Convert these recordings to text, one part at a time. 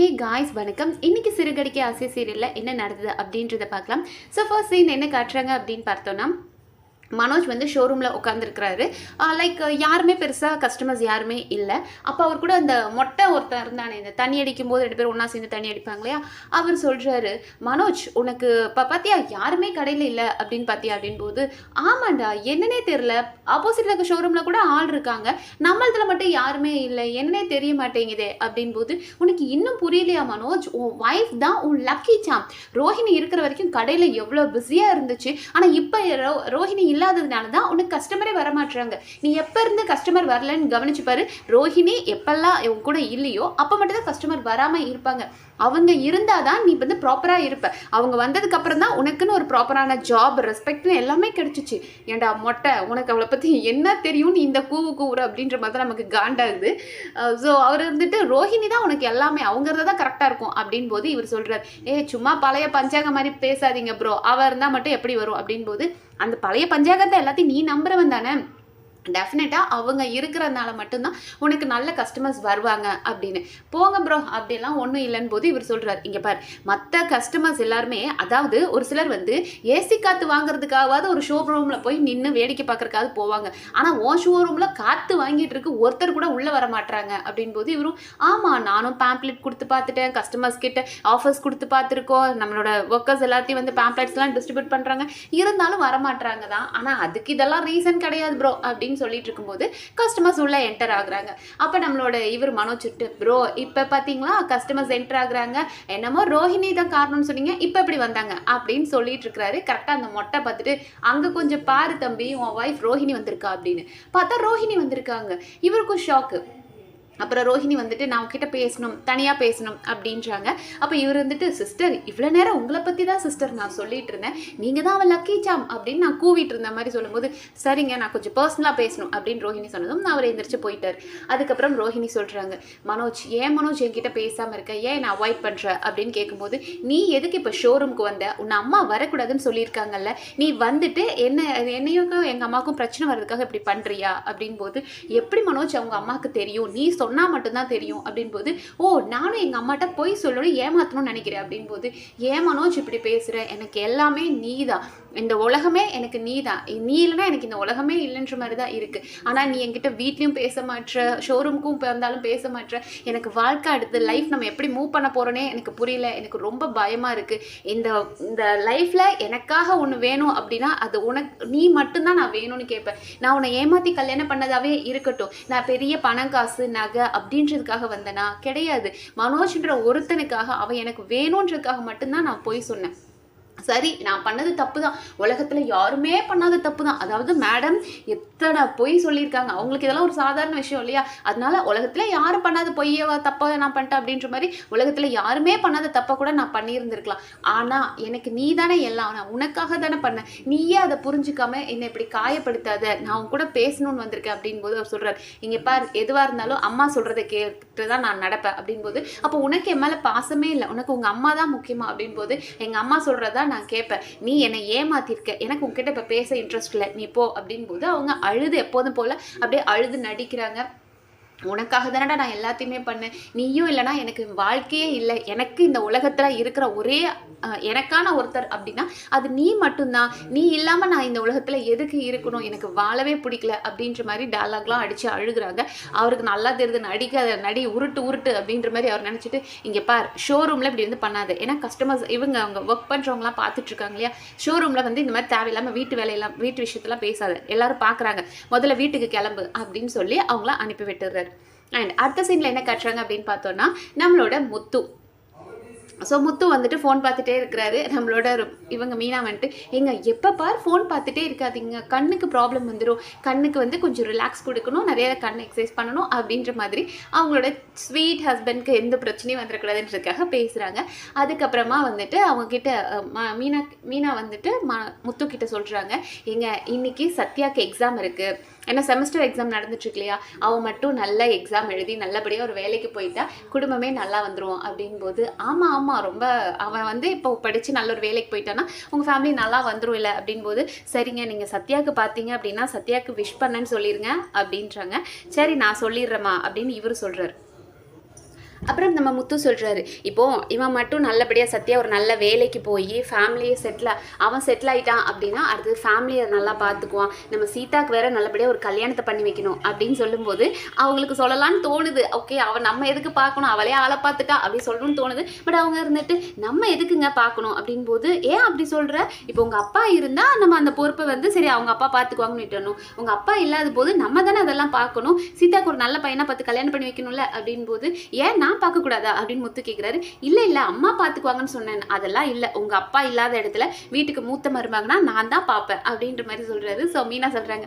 Hey guys வணக்கம். இன்னைக்கு சிறுகடிக்க ஆசை சீரியலில் என்ன நடந்தது அப்படின்றத பார்க்கலாம். ஸோ ஃபர்ஸ்ட் சீன் என்ன காட்டுறாங்க அப்படின்னு பார்த்தோன்னா மனோஜ் வந்து ஷோரூமில் உட்காந்துருக்கிறாரு லைக் யாருமே பெருசாக கஸ்டமர்ஸ் யாருமே இல்லை. அப்போ அவர் கூட அந்த மொட்டை ஒருத்தன் இருந்தானே இந்த தண்ணி அடிக்கும் போது ரெண்டு பேரும் ஒன்றா சேர்ந்து தண்ணி அடிப்பாங்க இல்லையா? அவர் சொல்கிறாரு மனோஜ் உனக்கு இப்போ பார்த்தியா யாருமே கடையில் இல்லை அப்படின்னு பார்த்தியா அப்படின் போது ஆமாண்டா என்னன்னே தெரில ஆப்போசிட்டில் இருக்க ஷோரூமில் கூட ஆள் இருக்காங்க. நம்மளதில் மட்டும் யாருமே இல்லை. என்னன்னே தெரிய மாட்டேங்குதே. அப்படின் போது உனக்கு இன்னும் புரியலையா மனோஜ்? உன் ஒய்ஃப் தான் உன் லக்கி சாம் ரோஹிணி இருக்கிற வரைக்கும் கடையில் எவ்வளோ பிஸியாக இருந்துச்சு. ஆனால் இப்போ ரோ ரோஹிணி இல்லாததுனால தான் உனக்கு கஸ்டமரே வரமாட்டுறாங்க நீ எப்போ இருந்து கஸ்டமர் வரலன்னு கவனிச்சு பாரு. ரோஹிணி எப்பெல்லாம் உன் கூட இல்லையோ அப்போ மட்டும்தான் கஸ்டமர் வராமல் இருப்பாங்க. அவங்க இருந்தால் தான் நீ வந்து ப்ராப்பராக இருப்ப. அவங்க வந்ததுக்கப்புறம் தான் உனக்குன்னு ஒரு ப்ராப்பரான ஜாப் ரெஸ்பெக்ட்னு எல்லாமே கிடைச்சிச்சு. ஏன்டா மொட்டை உனக்கு அவளை பற்றி என்ன தெரியும்? நீ இந்த கூவு கூவுற அப்படின்ற மாதிரி தான் நமக்கு காண்டாகுது. ஸோ அவர் வந்துட்டு ரோஹிணி தான் உனக்கு எல்லாமே அவங்க தான் கரெக்டாக இருக்கும் அப்படின் போது இவர் சொல்கிறார் ஏ சும்மா பழைய பஞ்சாங்க மாதிரி பேசாதீங்க ப்ரோ அவர் இருந்தால் மட்டும் எப்படி வரும்? அப்படின் போது அந்த பழைய பஞ்சாங்கத்தை எல்லாத்தையும் நீ நம்புறவன் தானே? டெஃபினட்டாக அவங்க இருக்கிறதுனால மட்டும்தான் உனக்கு நல்ல கஸ்டமர்ஸ் வருவாங்க அப்படின்னு. போங்க ப்ரோ அப்படிலாம் ஒன்றும் இல்லைன்னு போது இவர் சொல்கிறார் இங்கே பார் மற்ற கஸ்டமர்ஸ் எல்லாருமே அதாவது ஒரு சிலர் வந்து ஏசி காற்று வாங்குறதுக்காகவாது ஒரு ஷோ ரூமில் போய் நின்று வேடிக்கை பார்க்குறக்காவது போவாங்க. ஆனால் ஓ ஷோ ரூமில் காற்று வாங்கிட்டு இருக்கு ஒருத்தர் கூட உள்ளே வர மாட்டாங்க அப்படின் போது இவரும் ஆமாம் நானும் பேம்ப்ளெட் கொடுத்து பார்த்துட்டேன் கஸ்டமர்ஸ் கிட்ட ஆஃபர்ஸ் கொடுத்து பார்த்துருக்கோம் நம்மளோட ஒர்க்கர்ஸ் எல்லாத்தையும் வந்து பேம்ப்ளெட்ஸ்லாம் டிஸ்ட்ரிபியூட் பண்ணுறாங்க இருந்தாலும் வரமாட்டாங்க தான். ஆனால் அதுக்கு இதெல்லாம் ரீசன் கிடையாது ப்ரோ அப்படின்னு சொல்லிட்டு இருக்கும்போது கஸ்டமர்ஸ் உள்ளே என்டர் ஆகுறாங்க. அப்போ நம்மளோட இவர் மனோஜ் ப்ரோ இப்போ பார்த்தீங்களா கஸ்டமர்ஸ் என்டர் ஆகுறாங்க. என்னமோ ரோஹிணி தான் காரணம்னு சொன்னீங்க இப்போ இப்படி வந்தாங்க? அப்படின்னு சொல்லிட்டு இருக்கிறாரு கரெக்டாக அந்த மொட்டை பார்த்துட்டு அங்கே கொஞ்சம் பாரு தம்பி உன் ஒய்ஃப் ரோஹிணி வந்திருக்கா? அப்படின்னு. பார்த்தா ரோஹிணி வந்திருக்காங்க. இவருக்கும் ஷாக்கு அப்புறம் ரோஹிணி வந்துட்டு நான் உங்ககிட்ட பேசணும் தனியாக பேசணும் அப்படின்றாங்க. அப்போ இவர் வந்துட்டு சிஸ்டர் இவ்வளோ நேரம் உங்களை பற்றி தான் சிஸ்டர் நான் சொல்லிட்டு இருந்தேன். நீங்கள் தான் அவள் லக்கி சாம் அப்படின்னு நான் கூவிட்டு இருந்த மாதிரி சொல்லும்போது சரிங்க நான் கொஞ்சம் பர்சனலாக பேசணும் அப்படின்னு ரோஹிணி சொன்னதும் நான் அவர் எந்திரிச்சு போயிட்டார். அதுக்கப்புறம் ரோஹிணி சொல்கிறாங்க மனோஜ் ஏன் மனோஜ் என்கிட்ட பேசாமல் இருக்க? ஏன் நான் அவாய்ட் பண்ணுற அப்படின்னு கேட்கும்போது நீ எதுக்கு இப்போ ஷோரூமுக்கு வந்த? உன் அம்மா வரக்கூடாதுன்னு சொல்லியிருக்காங்கல்ல. நீ வந்துட்டு என்ன என்னையும் எங்கள் அம்மாவுக்கும் பிரச்சனை வர்றதுக்காக இப்படி பண்ணுறியா அப்படின் போது எப்படி மனோஜ் அவங்க அம்மாவுக்கு தெரியும்? நீ சொன்னால் மட்டும்தான் தெரியும் அப்படின் போது ஓ நானும் எங்கள் அம்மாட்ட போய் சொல்லணும் ஏமாற்றணும்னு நினைக்கிறேன். அப்படின் போது ஏன் இப்படி பேசுகிற எனக்கு எல்லாமே நீ தான் இந்த உலகமே எனக்கு நீ தான் நீ இல்லைன்னா எனக்கு இந்த உலகமே இல்லைன்ற மாதிரி தான் இருக்குது ஆனால் நீ என்கிட்ட வீட்லேயும் பேச மாட்ற ஷோரூமுக்கும் வந்தாலும் பேச மாட்ற. எனக்கு வாழ்க்கை அடுத்து லைஃப் நம்ம எப்படி மூவ் பண்ண போகிறோன்னே எனக்கு புரியல. எனக்கு ரொம்ப பயமாக இருக்குது இந்த இந்த லைஃப்பில் எனக்காக ஒன்று வேணும் அப்படின்னா அது உனக்கு நீ மட்டும்தான் நான் வேணும்னு கேட்பேன் நான் உன்னை ஏமாற்றி கல்யாணம் பண்ணதாவே இருக்கட்டும். நான் பெரிய பணம் காசு நகை அப்படின்றதுக்காக வந்தேனா கிடையாது. மனோஜ்ன்ற ஒருத்தனுக்காக அவன் எனக்கு வேணுன்றதுக்காக மட்டும்தான் நான் போய் சொன்னேன். சரி நான் பண்ணது தப்பு தான் உலகத்தில் யாருமே பண்ணாத தப்பு தான் அதாவது மேடம் எத்தனை பொய் சொல்லியிருக்காங்க. அவங்களுக்கு இதெல்லாம் ஒரு சாதாரண விஷயம் இல்லையா? அதனால உலகத்தில் யாரும் பண்ணாத பொய்யவா தப்பாக நான் பண்ணிட்டேன் அப்படின்ற மாதிரி உலகத்தில் யாருமே பண்ணாத தப்பை கூட நான் பண்ணியிருந்திருக்கலாம். ஆனால் எனக்கு நீ தானே எல்லாம் நான் உனக்காக தானே பண்ணேன். நீயே அதை புரிஞ்சுக்காம என்னை இப்படி காயப்படுத்தாத. நான் உன் கூட பேசணும்னு வந்திருக்கேன் அப்படின் போது அவர் சொல்கிறார் இங்கே பார் எதுவாக இருந்தாலும் அம்மா சொல்கிறத கேட்டு தான் நான் நடப்பேன் அப்படின் போது அப்போ உனக்கு என் மேலே பாசமே இல்லை. உனக்கு உங்கள் அம்மா தான் முக்கியமா அப்படின் போது எங்கள் அம்மா சொல்கிறதா நான் கேட்பேன். நீ என்னை ஏமாத்திருக்க. எனக்கு உங்ககிட்ட இப்போ பேச இன்ட்ரெஸ்ட் இல்லை. நீ போ அப்படின் போது அவங்க அழுது எப்போதும் போல் அப்படியே அழுது நடிக்கிறாங்க. உனக்காக தானடா நான் எல்லாத்தையுமே பண்ணேன். நீயும் இல்லைனா எனக்கு வாழ்க்கையே இல்லை. எனக்கு இந்த உலகத்தில் இருக்கிற ஒரே எனக்கான ஒருத்தர் அப்படின்னா அது நீ மட்டும்தான். நீ இல்லாமல் நான் இந்த உலகத்தில் எதுக்கு இருக்கணும்? எனக்கு வாழவே பிடிக்கல அப்படின்ற மாதிரி டயலாக்லாம் அடித்து அழுகுறாங்க. அவருக்கு நல்லா தெரியுது நடிக்காத நடி உருட்டு உருட்டு அப்படின்ற மாதிரி அவர் நினச்சிட்டு இங்கே பார் ஷோரூமில் இப்படி வந்து பண்ணாது. ஏன்னா கஸ்டமர்ஸ் இவங்க அவங்க ஒர்க் பண்ணுறவங்களாம் பார்த்துட்டு இருக்காங்க இல்லையா ஷோரூமில் வந்து இந்த மாதிரி தேவையில்லாமல் வீட்டு வேலையெல்லாம் வீட்டு விஷயத்தெல்லாம் பேசாது. எல்லாரும் பார்க்குறாங்க. முதல்ல வீட்டுக்கு கிளம்பு அப்படின்னு சொல்லி அவங்கள அனுப்பி விட்டுறாரு அண்ட் அடுத்த சீனில் என்ன கட்டுறாங்க அப்படின்னு பார்த்தோன்னா நம்மளோட முத்து. ஸோ முத்து வந்துட்டு ஃபோன் பார்த்துட்டே இருக்கிறாரு. நம்மளோட இவங்க மீனா வந்துட்டு எங்க எப்போ பார் ஃபோன் பார்த்துட்டே இருக்காதீங்க. கண்ணுக்கு ப்ராப்ளம் வந்துடும் கண்ணுக்கு வந்து கொஞ்சம் ரிலாக்ஸ் கொடுக்கணும். நிறைய கண் எக்ஸசைஸ் பண்ணணும். அப்படின்ற மாதிரி அவங்களோட ஸ்வீட் ஹஸ்பண்ட்க்கு எந்த பிரச்சனையும் வந்துடக்கூடாதுன்றதுக்காக பேசுகிறாங்க அதுக்கப்புறமா வந்துட்டு அவங்க கிட்ட ம- மீனா மீனா வந்துட்டு ம முத்து கிட்ட சொல்கிறாங்க எங்க இன்னைக்கு சத்யாக்கு எக்ஸாம் இருக்குது ஏன்னா செமஸ்டர் எக்ஸாம் நடந்துட்டு இல்லையா? அவன் மட்டும் நல்ல எக்ஸாம் எழுதி நல்லபடியாக ஒரு வேலைக்கு போயிட்டா குடும்பமே நல்லா வந்துடும் அப்படின்போது ஆமாம் ஆமாம் ரொம்ப அவன் வந்து இப்போ படித்து நல்ல ஒரு வேலைக்கு போயிட்டான்னா உங்கள் ஃபேமிலி நல்லா வந்துடும் இல்லை அப்படின்போது சரிங்க நீங்கள் சத்யாவுக்கு பார்த்தீங்க அப்படின்னா சத்யாவுக்கு விஷ் பண்ணேன்னு சொல்லிடுங்க அப்படின்றாங்க. சரி நான் சொல்லிடுறேம்மா அப்படின்னு இவர் சொல்கிறார் அப்புறம் நம்ம முத்து சொல்கிறாரு இப்போது இவன் மட்டும் நல்லபடியாக சத்யா ஒரு நல்ல வேலைக்கு போய் ஃபேமிலியை செட்டில் அவன் செட்டில் ஆயிட்டான் அப்படின்னா அடுத்து ஃபேமிலியை நல்லா பார்த்துக்குவான் நம்ம சீதாக்கு வேற நல்லபடியாக ஒரு கல்யாணத்தை பண்ணி வைக்கணும் அப்படின்னு சொல்லும்போது அவங்களுக்கு சொல்லலாம்னு தோணுது. ஓகே அவன் நம்ம எதுக்கு பார்க்கணும் அவளே ஆளை பார்த்துட்டா அப்படி சொல்லணும்னு தோணுது. பட் அவங்க இருந்துட்டு நம்ம எதுக்குங்க பார்க்கணும் அப்படின் போது ஏன் அப்படி சொல்கிற இப்போ உங்கள் அப்பா இருந்தால் நம்ம அந்த பொறுப்பை வந்து சரி அவங்க அப்பா பார்த்துக்குவாங்கன்னு விட்டணும் உங்கள் அப்பா இல்லாத போது நம்ம தானே அதெல்லாம் பார்க்கணும் சீதாக்கு ஒரு நல்ல பையனாக பார்த்து கல்யாணம் பண்ணி வைக்கணும்ல? அப்படின் போது ஏன் நான் நான் பார்க்கக்கூடாதா அப்படின்னு முத்து கேட்குறாரு இல்லை இல்லை அம்மா பார்த்துக்குவாங்கன்னு சொன்னேன். அதெல்லாம் இல்லை. உங்கள் அப்பா இல்லாத இடத்துல வீட்டுக்கு மூத்த மருமகனா நான் தான் பார்ப்பேன் அப்படின்ற மாதிரி சொல்கிறாரு ஸோ மீனா சொல்கிறாங்க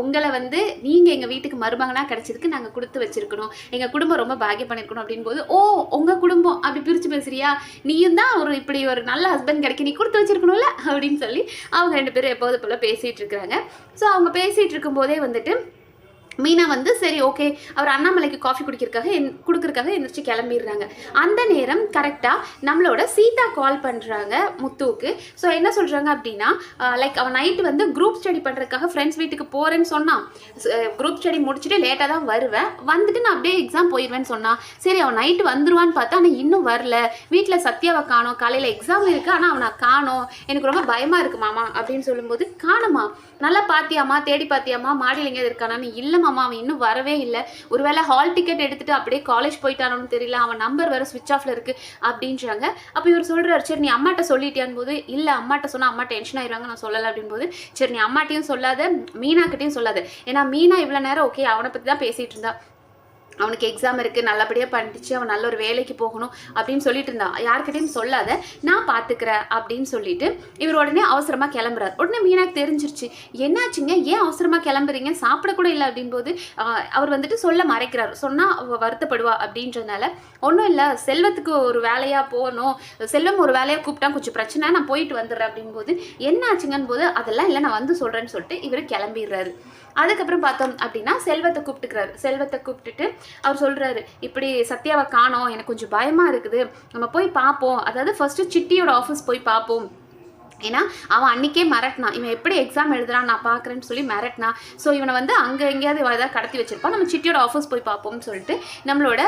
உங்களை வந்து நீங்கள் எங்கள் வீட்டுக்கு மருமகனாக கிடைச்சதுக்கு நாங்கள் கொடுத்து வச்சிருக்கணும். எங்கள் குடும்பம் ரொம்ப பாக்கியம் பண்ணியிருக்கணும் அப்படின்போது ஓ உங்கள் குடும்பம். அப்படி பிரித்து பேசுறியா? நீயும் தான் ஒரு இப்படி ஒரு நல்ல ஹஸ்பண்ட் கிடைக்க நீ கொடுத்து வச்சிருக்கணும்ல? அப்படின்னு சொல்லி அவங்க ரெண்டு பேரும் எப்போது போல் பேசிகிட்டு இருக்கிறாங்க. ஸோ அவங்க பேசிகிட்டு இருக்கும்போதே வந்துட்டு மீனா வந்து சரி ஓகே அவர் அண்ணாமலைக்கு காஃபி குடிக்கிறதுக்காக என் கொடுக்கறதுக்காக எந்திரிச்சு கிளம்பிடுறாங்க. அந்த நேரம் கரெக்டாக நம்மளோட சீதா கால் பண்ணுறாங்க முத்துவுக்கு. ஸோ என்ன சொல்கிறாங்க அப்படின்னா லைக் அவன் நைட்டு வந்து குரூப் ஸ்டடி பண்ணுறதுக்காக ஃப்ரெண்ட்ஸ் வீட்டுக்கு போகிறேன்னு சொன்னான். குரூப் ஸ்டடி முடிச்சுட்டு லேட்டாக தான் வருவேன். வந்துட்டு நான் அப்படியே எக்ஸாம் போயிடுவேன்னு சொன்னான் சரி அவன் நைட்டு வந்துருவான்னு பார்த்தா ஆனால் இன்னும் வரல. வீட்டில் சத்யாவை காணோம். காலையில் எக்ஸாம் இருக்குது ஆனால் அவனை காணோம். எனக்கு ரொம்ப பயமாக இருக்கு மாமா. அப்படின்னு சொல்லும்போது காணுமா நல்லா பார்த்தியாமா தேடி பார்த்தியாமா மாடியில் எங்கேயாவது இருக்கானான்னு இல்லை மாமா அவன் இன்னும் வரவே இல்லை. ஒருவேளை ஹால் டிக்கெட் எடுத்துட்டு அப்படியே காலேஜ் போயிட்டானோன்னு தெரியல அவன் நம்பர் வேற சுவிச் ஆஃப்ல இருக்கு அப்படின்றாங்க. அப்போ இவர் சொல்றாரு சரி நீ அம்மாட்ட சொல்லிட்டியான் போது இல்லை அம்மாட்ட சொன்னா அம்மா டென்ஷன் ஆயிடுவாங்க நான் சொல்லலை அப்படின்போது சரி நீ அம்மாட்டையும் சொல்லாத மீனாக்கிட்டையும் சொல்லாத. ஏன்னா மீனா இவ்வளோ நேரம் ஓகே அவனை பற்றி தான் பேசிட்டு இருந்தா. அவனுக்கு எக்ஸாம் இருக்குது நல்லபடியாக படிச்சு அவன் நல்ல ஒரு வேலைக்கு போகணும் அப்படின்னு சொல்லிட்டு இருந்தான் யார்கிட்டயும் சொல்லாத நான் பார்த்துக்கிறேன் அப்படின்னு சொல்லிட்டு இவர் உடனே அவசரமாக கிளம்புறாரு. உடனே மீனாக்கு தெரிஞ்சிருச்சு. என்னாச்சுங்க? ஏன் அவசரமாக கிளம்புறீங்க? சாப்பிட கூட இல்லை அப்படின்போது அவர் வந்துட்டு சொல்ல மறைக்கிறார். சொன்னால் அவ வருத்தப்படுவா அப்படின்றதுனால ஒன்றும் இல்லை. செல்வத்துக்கு ஒரு வேலையாக போகணும். செல்வம் ஒரு வேலையாக கூப்பிட்டா கொஞ்சம் பிரச்சனை நான் போயிட்டு வந்துடுறேன் அப்படின்போது என்ன ஆச்சுங்கன்னு போது அதெல்லாம் இல்லை. நான் வந்து சொல்கிறேன்னு சொல்லிட்டு இவர் கிளம்பிடுறாரு. அதுக்கப்புறம் பார்த்தோம் அப்படின்னா செல்வத்தை கூப்பிட்டுக்கிறாரு. செல்வத்தை கூப்பிட்டுட்டு அவர் சொல்றாரு இப்படி சத்யாவை காணோம் எனக்கு கொஞ்சம் பயமா இருக்குது. நம்ம போய் பார்ப்போம். அதாவது ஃபஸ்ட்டு சிட்டியோட ஆஃபீஸ் போய் பார்ப்போம். ஏன்னா அவன் அன்னைக்கே மிரட்டினான் இவன் எப்படி எக்ஸாம் எழுதுறான் நான் பார்க்குறேன்னு சொல்லி மிரட்டினான் ஸோ இவனை வந்து அங்கே எங்கேயாவது இவன் ஏதாவது கடத்தி வச்சிருப்பான். நம்ம சிட்டியோட ஆஃபீஸ் போய் பார்ப்போம்னு சொல்லிட்டு நம்மளோட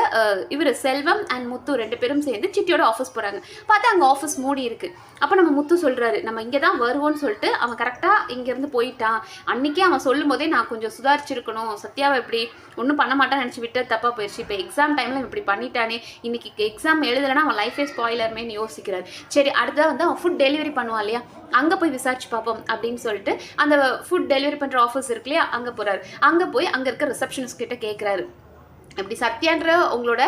இவர் செல்வம் அண்ட் முத்து ரெண்டு பேரும் சேர்ந்து சிட்டியோட ஆஃபீஸ் போகிறாங்க பார்த்தா அங்கே ஆஃபீஸ் மூடி இருக்கு. அப்போ நம்ம முத்து சொல்கிறாரு நம்ம இங்கே தான் வருவோம்னு சொல்லிட்டு அவன் கரெக்டாக இங்கேருந்து போயிட்டான். அன்னைக்கே அவன் சொல்லும் போதே நான் கொஞ்சம் சுதாரிச்சிருக்கணும். சத்யாவை இப்படி ஒன்றும் பண்ண மாட்டான்னு நினச்சி விட்டு தப்பாக போயிடுச்சு இப்போ எக்ஸாம் டைமில் இப்படி பண்ணிட்டானே. இன்னைக்கு எக்ஸாம் எழுதலைன்னா அவன் லைஃபே ஸ்பாயிலர்மேன்னு யோசிக்கிறார். சரி அடுத்ததாக வந்து அவன் ஃபுட் டெலிவரி பண்ணுவான் இல்லையா? அங்கே போய் விசாரிச்சு பார்ப்போம் அப்படின்னு சொல்லிட்டு அந்த ஃபுட் டெலிவரி பண்ணுற ஆஃபீஸ் இருக்கு இல்லையா அங்கே போகிறாரு அங்கே போய் அங்கே இருக்க ரிசப்ஷனிஸ்ட் கிட்ட கேட்குறாரு இப்படி சத்யான்ற உங்களோட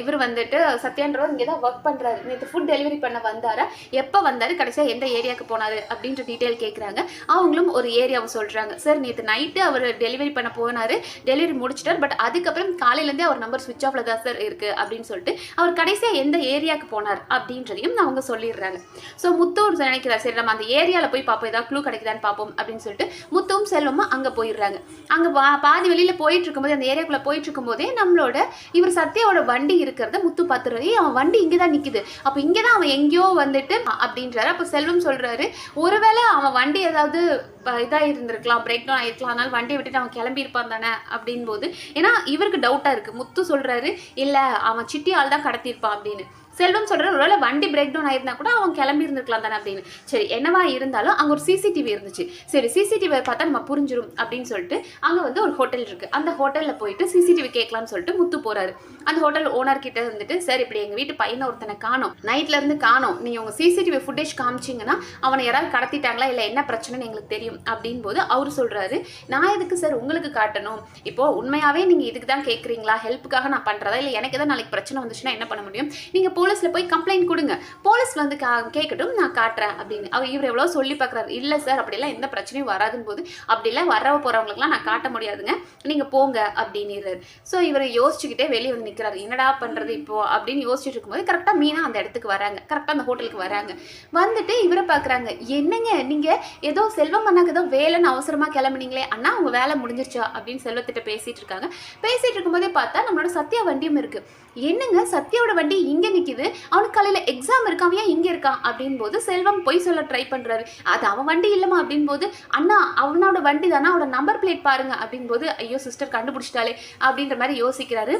இவர் வந்துட்டு சத்யான்றவர் இங்கே தான் ஒர்க் பண்ணுறாரு நேற்று ஃபுட் டெலிவரி பண்ண வந்தாரா? எப்போ வந்தார்? கடைசியாக எந்த ஏரியாவுக்கு போனார்? அப்படின்ற டீட்டெயில் கேட்குறாங்க அவங்களும் ஒரு ஏரியாவை சொல்கிறாங்க சார் நேற்று நைட்டு அவர் டெலிவரி பண்ண போனார். டெலிவரி முடிச்சிட்டார். பட் அதுக்கப்புறம் காலையிலேருந்தே அவர் நம்பர் சுவிட்ச் ஆஃபில் தான் சார் இருக்குது அப்படின்னு சொல்லிட்டு அவர் கடைசியாக எந்த ஏரியாவுக்கு போனார் அப்படின்றதையும் அவங்க சொல்லிடுறாங்க. ஸோ முத்தவர் நினைக்கிறார் சரி நம்ம அந்த ஏரியாவில் போய் பார்ப்போம் ஏதாவது க்ளூ கிடைக்குதான்னு பார்ப்போம் அப்படின்னு சொல்லிட்டு முத்துவும் செல்வமும் அங்கே போயிடுறாங்க. அங்கே பாதி வெளியில் போயிட்டு இருக்கும்போது அந்த ஏரியாக்குள்ளே போயிட்டு இருக்கும்போதே நம்மளோட இவர் சத்யாவோட வண்டி இருக்கிறத முத்து பார்த்துறாரு அவன் வண்டி இங்கே தான் நிற்குது அப்போ இங்கே தான் அவன் எங்கேயோ வந்துட்டு அப்படின்றாரு. அப்போ செல்வம் சொல்கிறாரு ஒருவேளை அவன் வண்டி ஏதாவது இதாக இருந்திருக்கலாம் பிரேக் டவுன் ஆகிருக்கலாம் அதனால வண்டியை விட்டுட்டு அவன் கிளம்பியிருப்பான் தானே? அப்படின் போது ஏன்னா இவருக்கு டவுட்டாக இருக்குது முத்து சொல்கிறாரு இல்லை அவன் சிட்டி ஆள் தான் கடத்தியிருப்பான் அப்படின்னு. செல்வம் சொல்கிறார் ஒருவேளை வண்டி பிரேக் டவுன் ஆயிருந்தா கூட அவன் கிளம்பி இருந்திருக்கலாம் தானே அப்படின்னு. சரி என்னவா இருந்தாலும் அங்கே ஒரு சிசிடிவி இருந்துச்சு. சரி சிசிடிவியை பார்த்தா நம்ம புரிஞ்சிடும் அப்படின்னு சொல்லிட்டு அங்கே வந்து ஒரு ஹோட்டல் இருக்குது அந்த ஹோட்டலில் போயிட்டு சிசிடிவி கேட்கலாம்னு சொல்லிட்டு முத்து போகிறாரு அந்த ஹோட்டல் ஓனர் கிட்ட வந்துட்டு சார் இப்படி எங்கள் வீட்டு பையனை ஒருத்தனை காணோம். நைட்ல இருந்து காணோம். நீங்கள் உங்கள் சிசிடிவி ஃபுட்டேஜ் காமிச்சிங்கன்னா அவனை யாராவது கடத்திட்டாங்களா? இல்லை என்ன பிரச்சனைன்னு எங்களுக்கு தெரியும். அப்படின் போது அவர் சொல்கிறாரு நான் எதுக்கு சார் உங்களுக்கு காட்டணும்? இப்போது உண்மையாகவே நீங்கள் இதுக்கு தான் கேட்குறீங்களா ஹெல்ப்புக்காக நான் பண்ணுறதா இல்லை எனக்கு தான் நாளைக்கு பிரச்சனை வந்துச்சுன்னா என்ன பண்ண முடியும்? நீங்கள் போலீஸ் போலீஸில் போய் கம்ப்ளைண்ட் கொடுங்க. போலீஸ் வந்து கா கேட்கட்டும் நான் காட்டுறேன் அப்படின்னு. அவர் இவர் எவ்வளோ சொல்லி பார்க்குறாரு? இல்லை சார் அப்படிலாம் எந்த பிரச்சனையும் வராதுன்னு போது அப்படிலாம் வரவ போகிறவங்களுக்குலாம் நான் காட்ட முடியாதுங்க. நீங்கள் போங்க அப்படின்னுறாரு. ஸோ இவர் யோசிச்சுக்கிட்டே வெளியே வந்து நிற்கிறாரு என்னடா பண்ணுறது இப்போ? அப்படின்னு யோசிச்சுட்டு இருக்கும்போது கரெக்டாக மீனா அந்த இடத்துக்கு வராங்க. கரெக்டாக அந்த ஹோட்டலுக்கு வராங்க. வந்துட்டு இவரை பார்க்குறாங்க. என்னங்க நீங்கள் ஏதோ செல்வம் அண்ணாக்கு ஏதோ வேலைன்னு அவசரமாக கிளம்புனீங்களே? அண்ணா உங்கள் வேலை முடிஞ்சிருச்சா? அப்படின்னு செல்வத்திட்ட பேசிகிட்டு இருக்காங்க. பேசிகிட்டு இருக்கும்போதே பார்த்தா நம்மளோட சத்யா வண்டியும் இருக்குது என்னங்க சத்யாவோட வண்டி இங்கே நிற்கிது போது அவனுக்கு காலையில் எக்ஸாம் இருக்கான் ஏன் இங்கே இருக்கான் அப்படின் போது செல்வம் பொய் சொல்ல ட்ரை பண்றாரு. அது அவன் வண்டி இல்லைமா அப்படின்னு போது அண்ணா அவனோட வண்டி தானே அவனோட நம்பர் பிளேட் பாருங்க அப்படின் போது ஐயோ சிஸ்டர் கண்டுபிடிச்சிட்டாலே அப்படின்ற மாதிரி யோசிக்கிறாரு.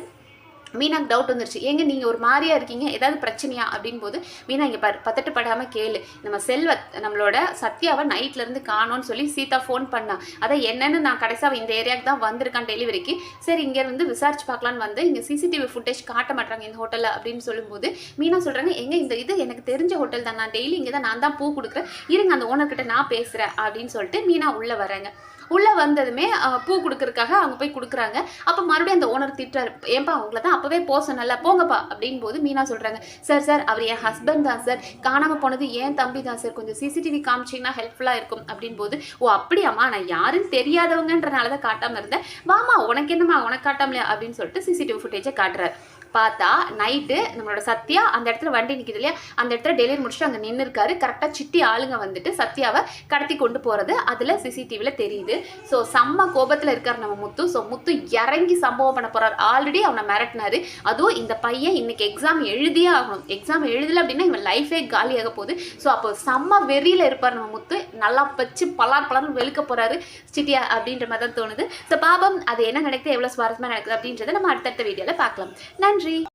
மீனாக்கு டவுட் வந்துருச்சு. ஏங்க நீங்கள் ஒரு மாதிரியா இருக்கீங்க? ஏதாவது பிரச்சனையா? அப்படின் போது மீனா இங்கே பாரு பத்தட்டு படாமல் கேளு. நம்ம செல்வத் நம்மளோட சத்யாவை நைட்லேருந்து காணோன்னு சொல்லி சீதா ஃபோன் பண்ணா. அதை என்னென்னு நான் கடைசியாக இந்த ஏரியாவுக்கு தான் வந்திருக்கான் டெலிவரிக்கு சரி இங்கே வந்து விசாரிச்சு பார்க்கலான்னு வந்து இங்கே சிசிடிவி ஃபுட்டேஜ் காட்ட மாட்டாங்க இந்த ஹோட்டலில் அப்படின்னு சொல்லும்போது மீனா சொல்கிறாங்க எங்கே இந்த இது எனக்கு தெரிஞ்ச ஹோட்டல் தான். நான் டெய்லி இங்கே தான் நான் தான் பூ கொடுக்குறேன். இருங்க அந்த ஓனர்கிட்ட நான் பேசுகிறேன் அப்படின்னு சொல்லிட்டு மீனா உள்ளே வராங்க உள்ளே வந்ததுமே பூ கொடுக்கறதுக்காக அவங்க போய் கொடுக்குறாங்க. அப்போ மறுபடியும் அந்த ஓனர் திட்டுறாரு ஏன்பா அவங்கள தான் அப்போவே போக சொன்னல போங்கப்பா. அப்படின் போது மீனா சொல்கிறாங்க சார் சார் அவர் என் ஹஸ்பண்ட் தான் சார். காணாமல் போனது ஏன் தம்பி தான் சார். கொஞ்சம் சிசிடிவி காமிச்சிங்கன்னா ஹெல்ப்ஃபுல்லாக இருக்கும். அப்படின் போது ஓ அப்படியாம்மா நான் யாருன்னு தெரியாதவங்கன்றனால தான் காட்டாமல் இருந்தேன். வாமா உனக்கு என்னம்மா உனக்கு காட்டாமலையா? அப்படின்னு சொல்லிட்டு சிசிடிவி ஃபுட்டேஜை காட்டுறாரு. பார்த்தா நைட்டு நம்மளோட சத்யா அந்த இடத்துல வண்டி நிற்கிது இல்லையா? அந்த இடத்துல டெலிவரி முடிச்சுட்டு அங்கே நின்று இருக்காரு கரெக்டாக சிட்டி ஆளுங்க வந்துட்டு சத்யாவை கடத்தி கொண்டு போகிறது அதில் சிசிடிவியில் தெரியுது. ஸோ செம்ம கோபத்தில் இருக்கார் நம்ம முத்து. ஸோ முத்து இறங்கி சம்பவம் பண்ண போகிறார் ஆல்ரெடி அவனை மிரட்டினாரு. அதுவும் இந்த பையன் இன்னைக்கு எக்ஸாம் எழுதியே ஆகணும். எக்ஸாம் எழுதலை அப்படின்னா இவன் லைஃபே காலியாக போகுது. ஸோ அப்போ செம்ம வெறியில் இருப்பார் நம்ம முத்து. நல்லா வச்சு பலார் பலர்னு வெளுக்க போகிறாரு சிட்டியா அப்படின்ற மாதிரி தான் தோணுது. ஸோ பாபம் அது என்ன நடக்குது எவ்வளோ சுவாரஸ்யமாக நடக்குது அப்படின்றத நம்ம அடுத்தடுத்த வீடியோவில் பார்க்கலாம். நன்றி. நன்றி